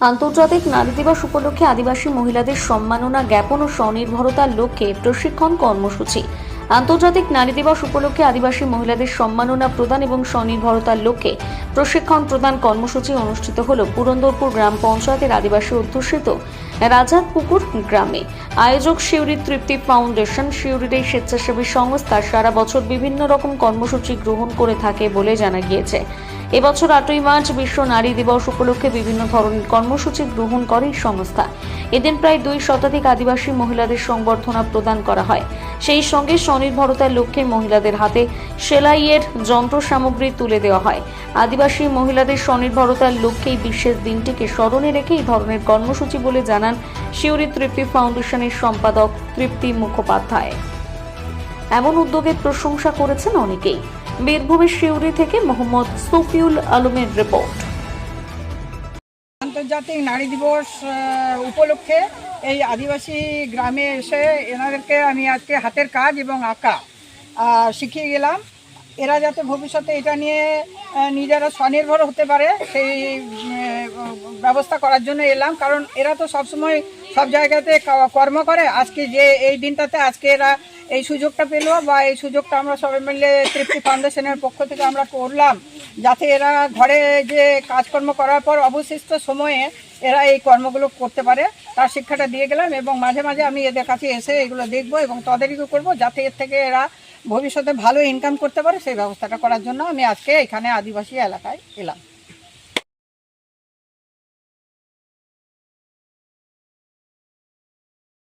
আন্তর্জাতিক নারী দিবস উপলক্ষে আদিবাসী মহিলাদের সম্মাননা জ্ঞাপন ও স্বনির্ভরতার লক্ষ্যে প্রশিক্ষণ কর্মসূচি। আন্তর্জাতিক নারী দিবস উপলক্ষে আদিবাসী মহিলাদের সম্মাননা প্রদান এবং স্বনির্ভরতার লক্ষ্যে প্রশিক্ষণ প্রদান কর্মসূচি অনুষ্ঠিত হল পুরন্দরপুর গ্রাম পঞ্চায়েতের আদিবাসী অধ্যুষিত রাজাতপুকুর গ্রামে। আয়োজক শিউরি তৃপ্তি ফাউন্ডেশন শিউরির এই স্বেচ্ছাসেবী সংস্থা সারা বছর বিভিন্ন রকম কর্মসূচি গ্রহণ করে থাকে বলে জানা গিয়েছে। এবছর আটই মার্চ বিশ্ব নারী দিবস উপলক্ষে বিভিন্ন ধরনের কর্মসূচি গ্রহণ করে সংস্থা। এদিন প্রায় দুই শতাধিক আদিবাসী মহিলাদের সংবর্ধনা প্রদান করা হয়। সেই সঙ্গে স্বনির্ভরতার লক্ষ্যে মহিলাদের হাতে সেলাইয়ের যন্ত্র সামগ্রী তুলে দেওয়া হয়। আদিবাসী মহিলাদের স্বনির্ভরতার লক্ষ্যেই বিশেষ দিনটিকে স্মরণে রেখে এই ধরনের কর্মসূচি বলে জানান শিউরি তৃপ্তি ফাউন্ডেশনের সম্পাদক তৃপ্তি মুখোপাধ্যায়। এমন উদ্যোগের প্রশংসা করেছেন অনেকেই। বীরভূমের শিউরি থেকে মোহাম্মদ সুফিউল আলমের রিপোর্ট। আন্তর্জাতিক নারী দিবস উপলক্ষে এই আদিবাসী গ্রামে এসে এনাদেরকে আমি আজকে হাতের কাজ এবং আঁকা শিখিয়ে গেলাম। এরা যাতে ভবিষ্যতে এটা নিয়ে নিজেরা স্বনির্ভর হতে পারে, সেই ব্যবস্থা করার জন্য এলাম। কারণ এরা তো সবসময় সব জায়গাতে কর্ম করে। আজকে যে এই দিনটাতে আজকে এরা এই সুযোগটা পেল বা এই সুযোগটা আমরা সবাই মিলে তৃপ্তি ফাউন্ডেশনের পক্ষ থেকে আমরা করলাম, যাতে এরা ঘরে যে কাজকর্ম করার পর অবশিষ্ট সময়ে এরা এই কর্মগুলো করতে পারে। তার শিক্ষাটা দিয়ে গেলাম এবং মাঝে মাঝে আমি এদের কাছে এসে এগুলো দেখব এবং তদারকি করব, যাতে এর থেকে এরা ভবিষ্যতে ভালো ইনকাম করতে পারে। সেই ব্যবস্থাটা করার জন্য আমি আজকে এখানে আদিবাসী এলাকায় এলাম।